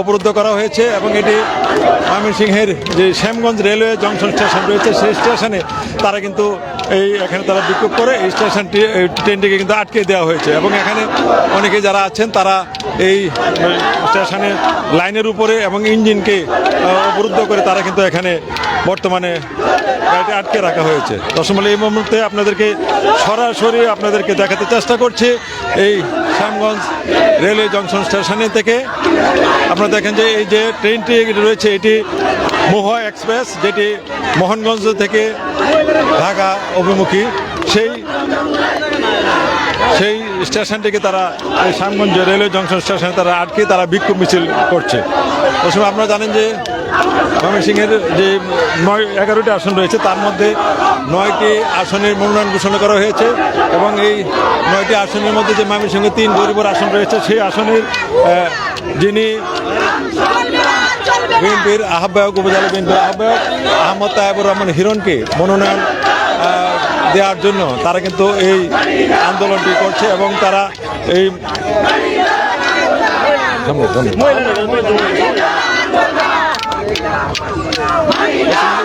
অবরুদ্ধ করা হয়েছে এবং এটি ময়মনসিংহের যে শ্যামগঞ্জ রেলওয়ে জংশন স্টেশন রয়েছে, সেই স্টেশনে তারা কিন্তু এই এখানে তারা বিক্ষোভ করে, এই স্টেশনটি ট্রেনটিকে কিন্তু আটকে দেওয়া হয়েছে। এবং এখানে অনেকে যারা আছেন, তারা এই স্টেশনে লাইনের উপরে এবং ইঞ্জিনকে অবরুদ্ধ করে তারা কিন্তু এখানে বর্তমানে গাড়িটি আটকে রাখা হয়েছে। দশমালে এই মুহূর্তে আপনাদেরকে সরাসরি আপনাদেরকে দেখাতে চেষ্টা করছি এই শ্যামগঞ্জ রেলওয়ে জংশন স্টেশনে থেকে। আপনারা দেখেন যে এই যে ট্রেনটি রয়েছে, এটি মোহা এক্সপ্রেস, যেটি মোহনগঞ্জ থেকে ঢাকা অভিমুখী। সেই সেই স্টেশনটিকে তারা এই শ্যামগঞ্জ রেলওয়ে জংশন স্টেশনে তারা আটকে তারা বিক্ষোভ মিছিল করছে। ওই সময় আপনারা জানেন যে ময়মনসিংহের যে নয় এগারোটি আসন রয়েছে, তার মধ্যে নয়টি আসনের মনোনয়ন ঘোষণা করা হয়েছে এবং এই নয়টি আসনের মধ্যে যে ময়মনসিংহে তিন গরিবর আসন রয়েছে, সেই আসনের যিনি বিএনপির আহ্বায়ক, উপজেলা বিএনপির আহ্বায়ক আহমদ তায়েবুর রহমান হিরণকে মনোনয়ন দেওয়ার জন্য তারা কিন্তু এই আন্দোলনটি করছে এবং তারা এই সামনে, সামনে।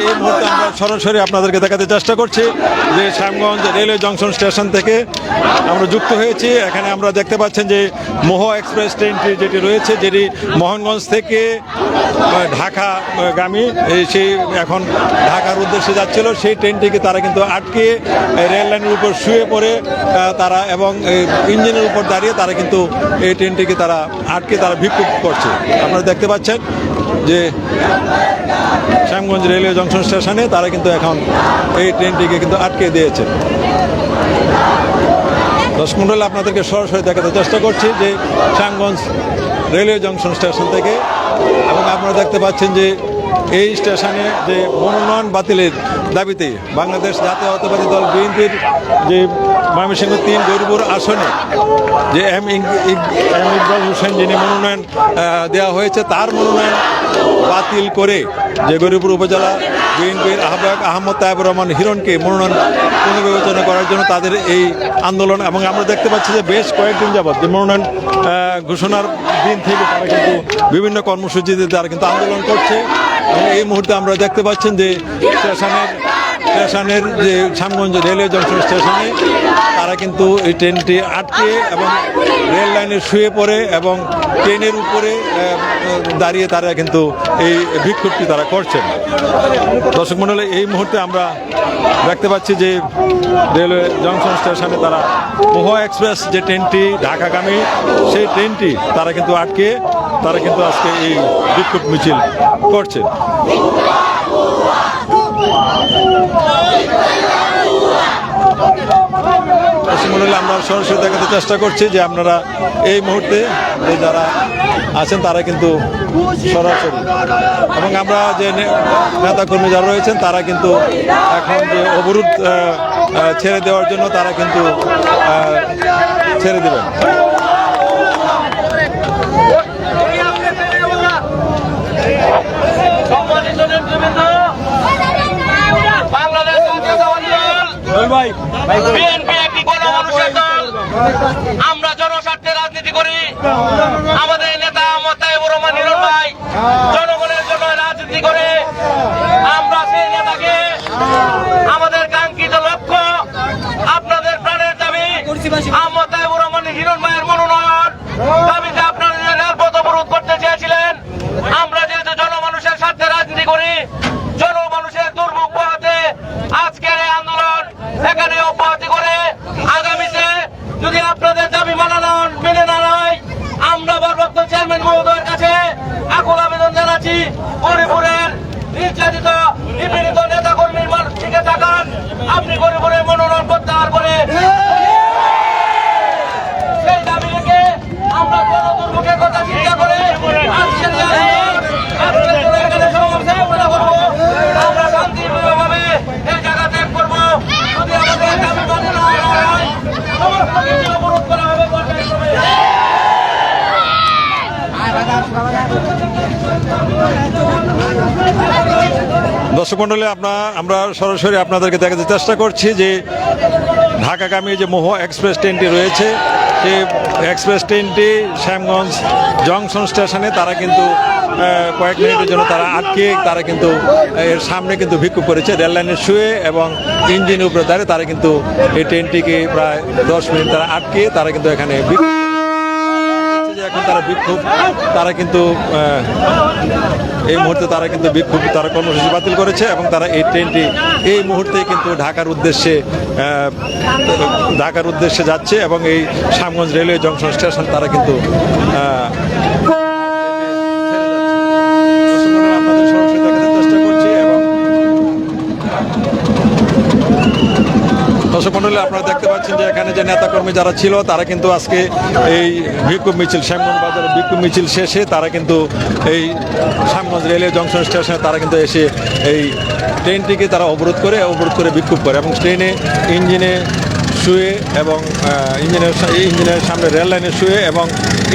এই মুহূর্তে আমরা সরাসরি আপনাদেরকে দেখাতে চেষ্টা করছি যে শ্যামগঞ্জ রেলওয়ে জংশন স্টেশন থেকে আমরা যুক্ত হয়েছি। এখানে আমরা দেখতে পাচ্ছেন যে মোহ এক্সপ্রেস ট্রেনটি যেটি রয়েছে, যেটি মোহনগঞ্জ থেকে ঢাকা গামী সেই এখন ঢাকার উদ্দেশ্যে যাচ্ছিল। সেই ট্রেনটিকে তারা কিন্তু আটকে রেল লাইনের উপর শুয়ে পড়ে তারা এবং ইঞ্জিনের উপর দাঁড়িয়ে তারা কিন্তু এই ট্রেনটিকে তারা আটকে, তারা বিক্ষোভ করছে। আপনারা দেখতে পাচ্ছেন যে শ্যামগঞ্জ রেলওয়ে জংশন স্টেশনে তারা কিন্তু এখন এই ট্রেনটিকে কিন্তু আটকে দিয়েছে। দশ মন্ডলে, আপনাদেরকে সরাসরি দেখাতে চেষ্টা করছি যে শ্যামগঞ্জ রেলওয়ে জংশন স্টেশন থেকে এবং আপনারা দেখতে পাচ্ছেন যে এই স্টেশনে যে মনোনয়ন বাতিলের দাবিতে বাংলাদেশ জাতীয়তাবাদী দল বিএনপির যে ময়মনসিংহ তিন গরিবুর আসনে যে এম এম ইকবাল হোসেন যিনি মনোনয়ন দেওয়া হয়েছে, তার মনোনয়ন বাতিল করে যে গরিপুর উপজেলা বিএনপির আহ্বায়ক আহমদ তায়েবুর রহমান হিরণকে মনোনয়ন পুনর্বিবেচনা করার জন্য তাদের এই আন্দোলন এবং আমরা দেখতে পাচ্ছি যে বেশ কয়েকদিন যাবৎ যে মনোনয়ন ঘোষণার দিন থেকে তারা কিন্তু বিভিন্ন কর্মসূচিতে তারা কিন্তু আন্দোলন করছে। এই মুহূর্তে আমরা দেখতে পাচ্ছেন যে স্টেশনের স্টেশনের যে শ্যামগঞ্জ রেলওয়ে জংশন স্টেশনে তারা কিন্তু এই ট্রেনটি আটকে এবং রেল লাইনে শুয়ে পড়ে এবং ট্রেনের উপরে দাঁড়িয়ে তারা কিন্তু এই বিক্ষোভটি তারা করছেন। দর্শক মন্ডলী, এই মুহূর্তে আমরা দেখতে পাচ্ছি যে রেলওয়ে জংশন স্টেশনে তারা মহুয়া এক্সপ্রেস যে ট্রেনটি ঢাকাগামী, সেই ট্রেনটি তারা কিন্তু আটকে, তারা কিন্তু আজকে এই বিক্ষোভ মিছিল করছেন? আমরা সরাসরি দেখাতে চেষ্টা করছি যে আপনারা এই মুহূর্তে যে যারা আছেন, তারা কিন্তু সরাসরি। এবং আমরা যে নেতাকর্মী যারা রয়েছেন, তারা কিন্তু এখন যে অবরোধ ছেড়ে দেওয়ার জন্য তারা কিন্তু ছেড়ে দেবেন নেতৃবৃন্দ বাংলাদেশ জাতীয়তাবাদী দল বিএনপি একটি গণমানুষের দল। আমরা জনস্বার্থে রাজনীতি করি। আমাদের নেতা মোতায়েবুর রহমান হিরণ ভাই, জনগণের জন্য রাজনীতি করে। আমরা সেই নেতাকে আমাদের কাঙ্ক্ষিত লক্ষ্য, আপনাদের প্রাণের দাবি মোতায়েবুর রহমান হিরণ ভাইয়ের মনোনয়ন। দাবিতে আপনারা অবরোধ করতে চেয়েছিলেন, আমরা এখানে অব্যাহতি করে আগামীতে যদি আপনাদের দাবি মানা না মেনে না হয় আমরা ভারপ্রাপ্ত চেয়ারম্যান মহোদয়ের কাছে আকুল আবেদন জানাচ্ছি পরিপুরের নির্যাতিত, নিপীড়িত নেতা কর্মীর মানুষ থেকে থাকান আপনি গরিবের মনোনয়ন প্রত্যাহার করে সেই দাবি রেখে আমরা জনদুর্ভোগের কথা চিন্তা করে আজকের এই আন্দোলন, আজকের জন্য এখানে সমাবেশ আমরা করব। আমরা শান্তিপূর্ণভাবে এই জায়গা ত্যাগ করব। যদি আমাদের দাবি মান্য না হয়, সমস্ত কিছু অবরোধ করা হবে পর্যায়ক্রমে। দর্শক মন্ডলী, আপনার, আমরা সরাসরি আপনাদেরকে দেখাতে চেষ্টা করছি যে ঢাকাগামী যে মোহ এক্সপ্রেস ট্রেনটি রয়েছে সেই এক্সপ্রেস ট্রেনটি শ্যামগঞ্জ জংশন স্টেশনে তারা কিন্তু কয়েক মিনিটের জন্য তারা আটকে, তারা কিন্তু এর সামনে কিন্তু ভিক্ষু করেছে। রেল লাইনের শুয়ে এবং ইঞ্জিন উপরে দাঁড়িয়ে তারা কিন্তু এই ট্রেনটিকে প্রায় দশ মিনিট তারা আটকে, তারা কিন্তু এখানে যে এখন তারা বিক্ষোভ, তারা কিন্তু এই মুহূর্তে তারা কিন্তু বিক্ষোভ, তারা কর্মসূচি বাতিল করেছে এবং তারা এই ট্রেনটি এই মুহূর্তে কিন্তু ঢাকার উদ্দেশ্যে ঢাকার উদ্দেশ্যে যাচ্ছে এবং এই শ্যামগঞ্জ রেলওয়ে জংশন স্টেশন তারা কিন্তু দর্শক মন্ডলী আপনারা পাচ্ছেন যে এখানে যে নেতাকর্মী যারা ছিল, তারা কিন্তু আজকে এই বিক্ষোভ মিছিল শ্যামগঞ্জ বাজারে বিক্ষোভ মিছিল শেষে তারা কিন্তু এই শ্যামগঞ্জ রেলওয়ে জংশন স্টেশনে তারা কিন্তু এসে এই ট্রেনটিকে তারা অবরোধ করে অবরোধ করে বিক্ষোভ করে এবং ট্রেনে ইঞ্জিনে শুয়ে এবং ইঞ্জিনের ইঞ্জিনের সামনে রেল লাইনে শুয়ে এবং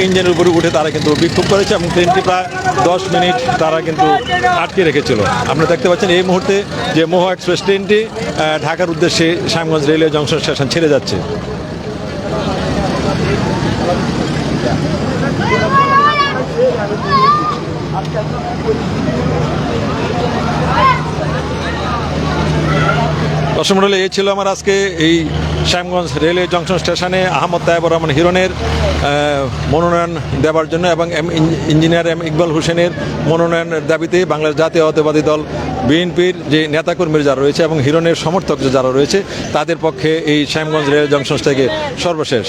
ইঞ্জিনের উপরে উঠে তারা কিন্তু বিক্ষোভ করেছে এবং ট্রেনটি প্রায় দশ মিনিট তারা কিন্তু আটকে রেখেছিল। আপনারা দেখতে পাচ্ছেন এই মুহূর্তে যে মোহ এক্সপ্রেস ট্রেনটি ঢাকার উদ্দেশ্যে শ্যামগঞ্জ রেলওয়ে জংশন স্টেশন ছেড়ে যাচ্ছে। দর্শক মন্ডলী এই ছিল আমার আজকে এই শ্যামগঞ্জ রেলওয়ে জংশন স্টেশনে আহমদ তাইবুর রহমান হিরণের মনোনয়ন দেওয়ার জন্য এবং এম ইঞ্জিনিয়ার এম ইকবাল হোসেনের মনোনয়নের দাবিতে বাংলাদেশ জাতীয়তাবাদী দল বিএনপির যে নেতাকর্মীর যারা রয়েছে এবং হিরণের সমর্থক যারা রয়েছে, তাদের পক্ষে এই শ্যামগঞ্জ রেল জংশন থেকে সর্বশেষ।